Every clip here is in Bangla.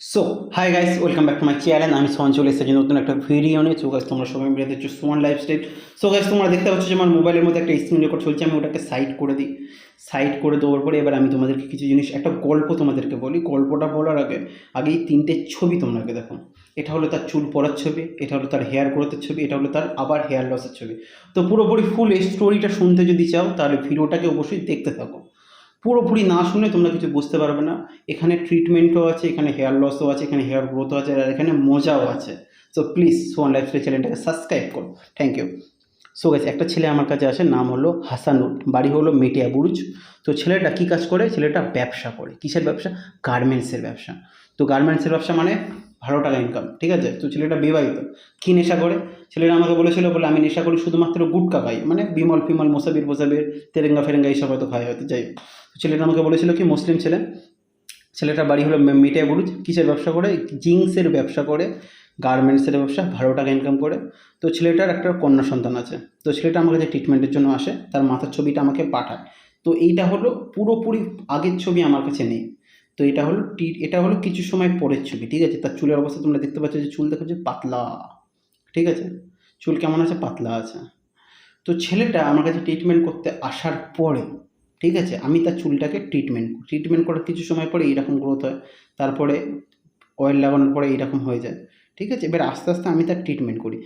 So hi guys welcome back to my channel আমি সোহান চলে এসেছি নতুন একটা ভিডিও নিয়ে। সো গাইস তোমরা সবাই মিলে দেখছ সোহান লাইফস্টাইল সো গাইস তোমরা দেখতে পাচ্ছ যে আমার মোবাইলের মধ্যে একটা স্ক্রিন রেকর্ড চলছে, আমি ওটাকে সাইড করে দিই। সাইড করে দেওয়ার পরে এবার আমি তোমাদেরকে কিছু জিনিস, একটা গল্প তোমাদেরকে বলি। গল্পটা বলার আগে আগে এই তিনটে ছবি তোমাকে দেখো। এটা হলো তার চুল পড়ার ছবি, এটা হলো তার হেয়ার গ্রোথের ছবি, এটা হলো তার আবার হেয়ার লসের ছবি। তো পুরোপুরি ফুল স্টোরিটা শুনতে যদি চাও, তাহলে ভিডিওটাকে অবশ্যই দেখতে থাকো। পুরোপুরি না শুনে তোমরা কিছু বুঝতে পারবে না। এখানে ট্রিটমেন্টও আছে, এখানে হেয়ার লসও আছে, এখানে হেয়ার গ্রোথও আছে, আর এখানে মজাও আছে। সো প্লিজ সোয়ান লাইফস্টাইল চ্যানেলটাকে সাবস্ক্রাইব করো। থ্যাংক ইউ সো গেছে একটা ছেলে আমার কাছে আসে, নাম হলো হাসানুর বাড়ি হলো মেটিয়া বুরুজ। তো ছেলেটা কী কাজ করে? ছেলেটা ব্যবসা করে। কিসের ব্যবসা? গার্মেন্টসের ব্যবসা। তো গার্মেন্টসের ব্যবসা মানে ভালো টাকা ইনকাম ঠিক আছে? তো ছেলেটা বিবাহিত। কী নেশা করে? ছেলেটা আমাকে বলেছিল, বলে আমি নেশা করি শুধুমাত্র গুটকা খাই মানে বিমল, ফিমল, মোসাবির মোসাবির তেরেঙ্গা, ফেরেঙ্গা, এইসব হয়তো খাই হয়তো যাই তো ছেলেটা আমাকে বলেছিল কি, মুসলিম ছেলে, ছেলেটার বাড়ি হলো মে- মেটিয়া বুরুজ কিসের ব্যবসা করে? জিন্সের ব্যবসা করে, গার্মেন্টসের ব্যবসা, ভালো টাকা ইনকাম করে। তো ছেলেটার একটা কন্যা সন্তান আছে। তো ছেলেটা আমার কাছে ট্রিটমেন্টের জন্য আসে, তার মাথার ছবিটা আমাকে পাঠায়। তো এইটা হলো পুরোপুরি আগের ছবি আমার কাছে নেই। তো এটা হলো টি- এটা হলো কিছু সময় পরের ছবি, ঠিক আছে? তার চুলের অবস্থা তোমরা দেখতে পাচ্ছ যে চুল দেখো যে পাতলা, ঠিক আছে? চুল কেমন আছে? পাতলা আছে। তো ছেলেটা আমার কাছে ট্রিটমেন্ট করতে আসার পরে, ঠিক আছে? আমি তার চুলটাকে ট্রিটমেন্ট ট্রিটমেন্ট করার কিছু সময় পরে এইরকম গ্রোথ হয়। তারপরে অয়েল লাগানোর পরে এইরকম হয়ে যায়। ঠিক আছে? এবার আস্তে আস্তে আমি তার ট্রিটমেন্ট করি।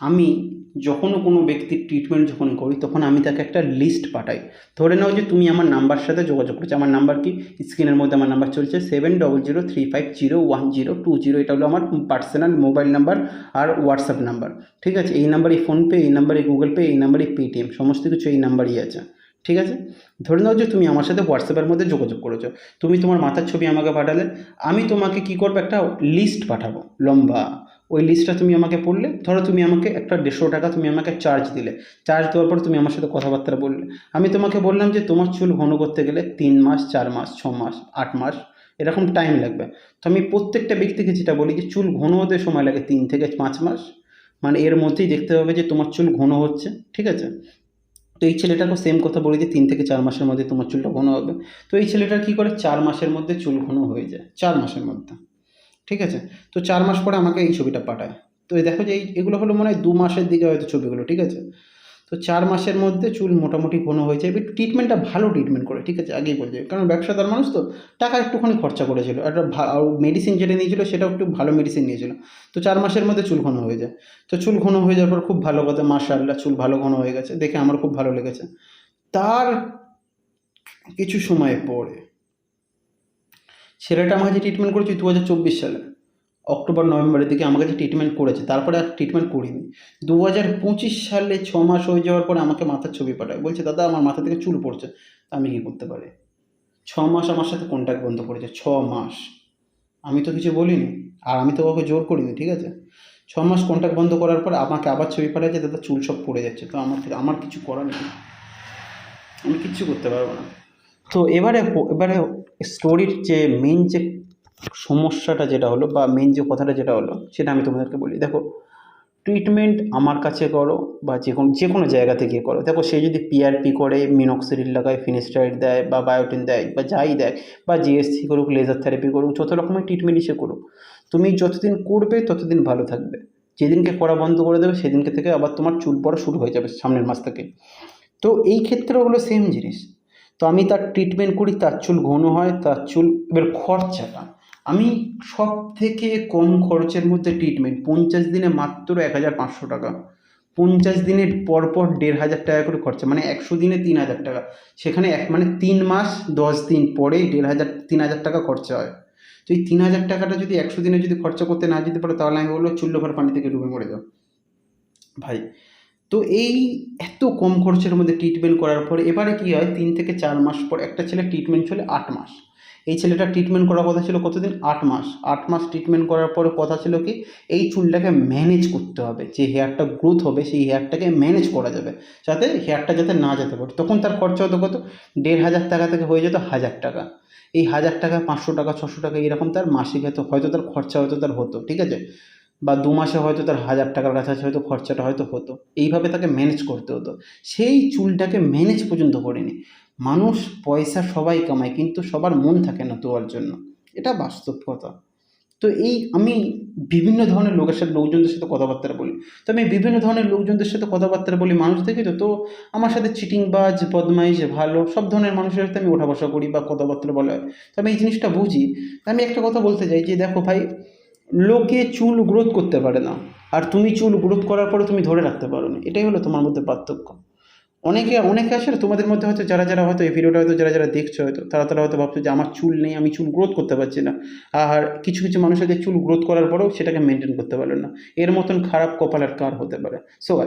আমি যখনও কোনো ব্যক্তির ট্রিটমেন্ট যখন করি, তখন আমি তাকে একটা লিস্ট পাঠাই। ধরে নাও যে তুমি আমার নাম্বার সাথে যোগাযোগ করেছ। আমার নাম্বার কি? স্ক্রিনের মধ্যে আমার নাম্বার চলছে seven double zero three five zero one zero two zero এটা হলো আমার পার্সোনাল মোবাইল নাম্বার আর হোয়াটসঅ্যাপ নাম্বার ঠিক আছে? এই নাম্বারে ফোনপে এই নাম্বারে গুগল পে এই নাম্বারে পেটিএম সমস্ত কিছু এই নাম্বারই আছে। ঠিক আছে? ধরে নাও যে তুমি আমার সাথে হোয়াটসঅ্যাপের মধ্যে যোগাযোগ করেছ। তুমি তোমার মাথার ছবি আমাকে পাঠালে। আমি তোমাকে কি করব? একটা লিস্ট পাঠাবো। লম্বা। ওই লিস্টটা তুমি আমাকে পড়লে, ধরো তুমি আমাকে একটা দেড়শো টাকা তুমি আমাকে চার্জ দিলে। চার্জ দেওয়ার পর তুমি আমার সাথে কথাবার্তা বললে। আমি তোমাকে বললাম যে তোমার চুল ঘন করতে গেলে তিন মাস, চার মাস, ছ মাস, আট মাস, এরকম টাইম লাগবে। তো আমি প্রত্যেকটা ব্যক্তিকে যেটা বলি যে চুল ঘন হতে সময় লাগে তিন থেকে পাঁচ মাস। মানে এর মধ্যেই দেখতে হবে যে তোমার চুল ঘন হচ্ছে, ঠিক আছে? তো এই ছেলেটাকেও সেম কথা বলি যে তিন থেকে চার মাসের মধ্যে তোমার চুলটা ঘন হবে। তো এই ছেলেটা কী করে? চার মাসের মধ্যে চুল ঘন হয়ে যায়, চার মাসের মধ্যে। ঠিক আছে? তো চার মাস পরে আমাকে এই ছবিটা পাঠায়। তো এই দেখো যে এই, এগুলো হলো মনে হয় দু মাসের দিকে হয়তো ছবিগুলো, ঠিক আছে? তো চার মাসের মধ্যে চুল মোটামুটি ঘন হয়ে যায় ট্রিটমেন্টটা ভালো ট্রিটমেন্ট করে, ঠিক আছে? আগেই বলছে কারণ ব্যবসাদার মানুষ তো টাকা একটুখানি খরচা করেছিল। একটা মেডিসিন যেটা নিয়েছিল সেটাও একটু ভালো মেডিসিন নিয়েছিল। তো চার মাসের মধ্যে চুল ঘন হয়ে যায়। তো চুল ঘন হয়ে যাওয়ার পর খুব ভালো কথা, মাশাআল্লাহ, চুল ভালো ঘন হয়ে গেছে। দেখে আমার খুব ভালো লেগেছে। তার কিছু সময় পরে ছেলেটা আমার কাছে ট্রিটমেন্ট করেছে দু হাজার চব্বিশ সালে, অক্টোবর, নভেম্বরের দিকে আমার কাছে ট্রিটমেন্ট করেছে, তারপরে আর ট্রিটমেন্ট করিনি। দু হাজার পঁচিশ সালে ছ মাস হয়ে যাওয়ার পরে আমাকে মাথার ছবি পাঠায়, বলছে, দাদা, আমার মাথা থেকে চুল পড়ছে আমি কী করতে পারি? ছ মাস আমার সাথে কন্ট্যাক্ট বন্ধ করেছে, ছ মাস। আমি তো কিছু বলিনি, আর আমি তো ওকে জোর করিনি, ঠিক আছে? ছ মাস কন্ট্যাক্ট বন্ধ করার পর আমাকে আবার ছবি পাঠাচ্ছে, দাদা, চুল সব পড়ে যাচ্ছে। তো আমার আমার কিছু করার নেই। আমি কিচ্ছু করতে পারব না। তো এবারে এবারে স্টোরির যে মেন যে সমস্যাটা যেটা হলো বা মেন যে কথাটা যেটা হলো, সেটা আমি তোমাদেরকে বলি। দেখো ট্রিটমেন্ট আমার কাছে করো বা যে কোনো যে কোনো জায়গা থেকে করো। দেখো, সে যদি পিআরপি করে মিনক্সিডিল লাগায় ফিনিস্টাইড দেয় বা বায়োটিন দেয় বা যাই দেয় বা জিএসসি করুক লেজার থেরাপি করুক, যত রকমের ট্রিটমেন্টই সে করুক, তুমি যতদিন করবে, ততদিন ভালো থাকবে। যেদিনকে করা বন্ধ করে দেবে, সেদিনকে থেকে আবার তোমার চুল পড়া শুরু হয়ে যাবে সামনের মাস থেকে। তো এই ক্ষেত্রে হলো সেম জিনিস। তো আমি তার ট্রিটমেন্ট করি, তার চুল ঘন হয়, তার চুল এবার খরচাটা। আমি সব থেকে কম খরচের মধ্যে ট্রিটমেন্ট পঞ্চাশ দিনে মাত্র এক হাজার পাঁচশো টাকা। পঞ্চাশ দিনের পর পর দেড় হাজার টাকা করে খরচা মানে একশো দিনে তিন হাজার টাকা। সেখানে এক মানে তিন মাস, দশ দিন পরে দেড় হাজার, তিন হাজার টাকা খরচা হয়। তো এই তিন হাজার টাকাটা যদি একশো দিনে যদি খরচা করতে না যেতে পারো, তাহলে আমি বলব চুল্লোভার পানি থেকে ডুবে মরে যাও। ভাই তো এই এত কম খরচের মধ্যে ট্রিটমেন্ট করার পরে এবারে কী হয়? তিন থেকে চার মাস পর একটা ছেলে ট্রিটমেন্ট চলে আট মাস। এই ছেলেটা ট্রিটমেন্ট করার কথা ছিল কতদিন? আট মাস। আট মাস ট্রিটমেন্ট করার পরে কথা ছিল কি? এই চুলটাকে ম্যানেজ করতে হবে। যে হেয়ারটা গ্রোথ হবে, সেই হেয়ারটাকে ম্যানেজ করা যাবে। যাতে হেয়ারটা যাতে না যেতে পারে। তখন তার খরচা হতো কত? দেড় হাজার টাকা থেকে হয়ে যেত হাজার টাকা। এই হাজার টাকা, পাঁচশো টাকা, ছশো টাকা এরকম তার মাসিক হয়তো হয়তো তার খরচা হয়তো তার হতো। ঠিক আছে? বা দু মাসে হয়তো তার হাজার টাকার কাছাকাছি হয়তো খরচাটা হয়তো হতো। এইভাবে তাকে ম্যানেজ করতে হতো। সেই চুলটাকে ম্যানেজ পর্যন্ত করেনি। মানুষ পয়সা সবাই কামায়, কিন্তু সবার মন থাকে না তোয়ার জন্য। এটা বাস্তব কথা। তো এই আমি বিভিন্ন ধরনের লোকের সাথে, লোকজনদের সাথে কথাবার্তা বলি। তো আমি বিভিন্ন ধরনের লোকজনদের সাথে কথাবার্তা বলি, মানুষ দেখি তো তো আমার সাথে চিটিং চিটিংবাজ, বদমাইশ, ভালো, সব ধরনের মানুষের সাথে আমি ওঠা বসা করি বা কথাবার্তা বলা হয়। তো আমি এই জিনিসটা বুঝি। আমি একটা কথা বলতে চাই যে, দেখো ভাই লোকে চুল গ্রোথ করতে পারে না। আর তুমি চুল গ্রোথ করার পরে তুমি ধরে রাখতে পারো না এটাই হলো তোমার মধ্যে পার্থক্য। অনেকে অনেকে আসে তোমাদের মধ্যে হয়তো যারা যারা হয়তো এই ভিডিওটা হয়তো যারা যারা দেখছ হয়তো, তারা তারা হয়তো ভাবছ যে আমার চুল নেই, আমি চুল গ্রোথ করতে পারছি না। আর কিছু কিছু মানুষের চুল গ্রোথ করার পরেও সেটাকে মেনটেন করতে পারল না। এর মতন খারাপ কপাল আর কার হতে পারে? সো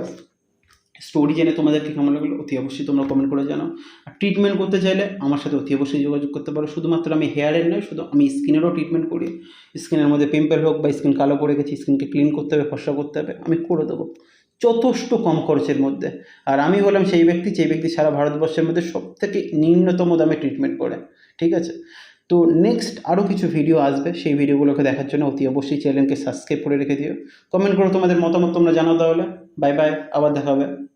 স্টোরি জেনে তোমাদেরকে কেমন লাগল, অতি অবশ্যই তোমরা কমেন্ট করে জানাও। আর ট্রিটমেন্ট করতে চাইলে আমার সাথে অতি অবশ্যই যোগাযোগ করতে পারো। শুধুমাত্র আমি হেয়ারের নয়, শুধু আমি স্কিনেরও ট্রিটমেন্ট করি। স্কিনের মধ্যে পিম্পল হোক বা স্কিন কালো পড়ে গেছে স্কিনকে ক্লিন করতে হবে, ফর্সা করতে হবে, আমি করে দেবো। যথেষ্ট কম খরচের মধ্যে। আর আমি হলাম সেই ব্যক্তি, যেই ব্যক্তি সারা ভারতবর্ষের মধ্যে সব থেকে নিম্নতম দামে ট্রিটমেন্ট করে। ঠিক আছে? তো নেক্সট আরও কিছু ভিডিও আসবে। সেই ভিডিওগুলোকে দেখার জন্য অতি অবশ্যই চ্যানেলকে সাবস্ক্রাইব করে রেখে দিও। কমেন্ট করো তোমাদের মতামত তোমরা জানাও তাহলে। বাই বাই আবার দেখা হবে।